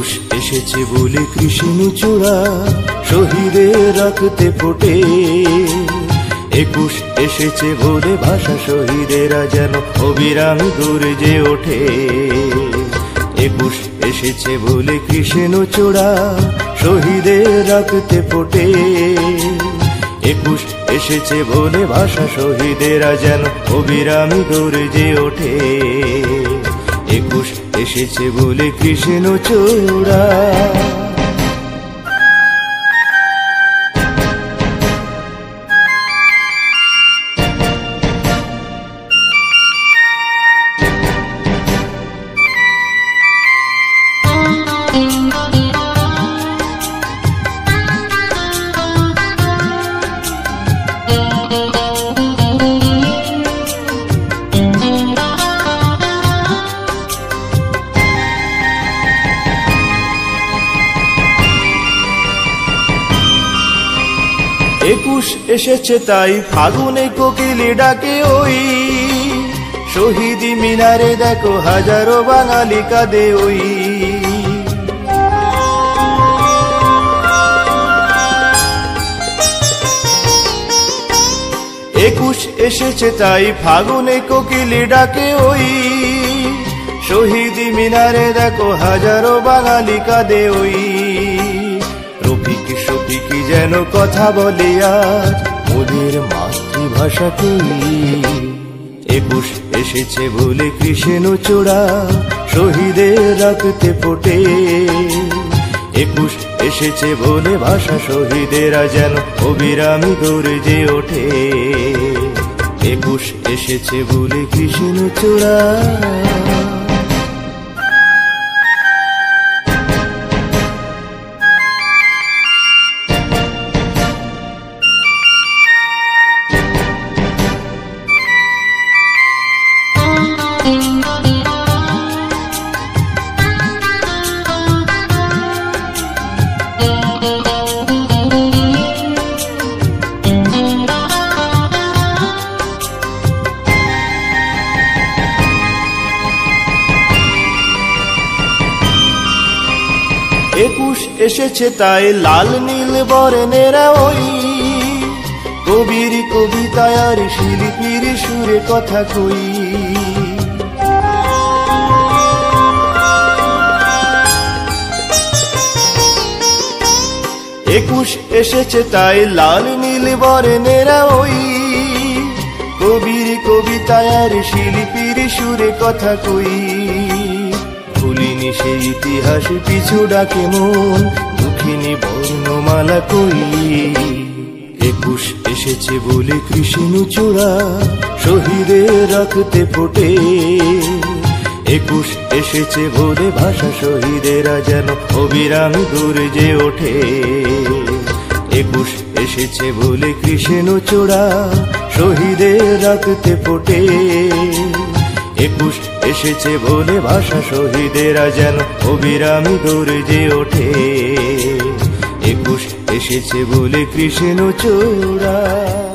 একুশ এসেছে বলে কৃষ্ণ চূড়া শহীদের রক্তে ফোটে। একুশ এসেছে বলে ভাষা, শহীদেরা যেন অবিরাম গর্জে ওঠে। একুশ এসেছে বলে কৃষ্ণ চূড়া শহীদের রক্তে ফোটে। একুশ এসেছে বলে ভাষা, শহীদেরা যেন অবিরামী গর্জে ওঠে। একুশ এসেছে বলে কৃষ্ণ চূড়া। একুশ এসেছে তাই ফাগুনে কোকিলে ডাকে ওই। শহীদি মিনারে দেখো হাজারো বাঙালি কাঁদে ওই। একুশ এসেছে তাই ফাগুনে কোকিলে ডাকে ওই। শহীদি মিনারে দেখো হাজারো বাঙালি কাঁদে ওই। রফিক শফিকি যেন কথা বলিয়া ওদের মাতৃভাষা কই একুশ এসেছে বলে কৃষ্ণ চূড়া, শহীদের রাখতে ফোটে। একুশ এসেছে বলে ভাষা, শহীদেরা যেন অবিরামী গর্জে ওঠে। একুশ এসেছে বলে কৃষ্ণ চূড়া। এসেছে তাই লাল নীল বরণেরা ওই কবির কবিতায় আর শিল্পীর সুরে কথা কই। একুশ এসেছে তাই লাল নীল বরণেরা ওই কবির কবিতায় আর শিল্পীর সুরে কথা কই। ভুলিনি সেই ইতিহাস, পিছু ডাকে মন, দুঃখিনী বর্ণমালা কই একুশ এসেছে বলে কৃষ্ণ চূড়া শহীদের রাখতে ফোটে। একুশ এসেছে বলে ভাষা শহীদেরা যেন অবিরামী গর্জে ওঠে। একুশ এসেছে বলে কৃষ্ণ চূড়া শহীদের রাখতে ফোটে। একুশ এসেছে বলে ভাষা শহীদেরা যেন অবিরামী গর্জে ওঠে। একুশ এসেছে বলে কৃষ্ণ চূড়া।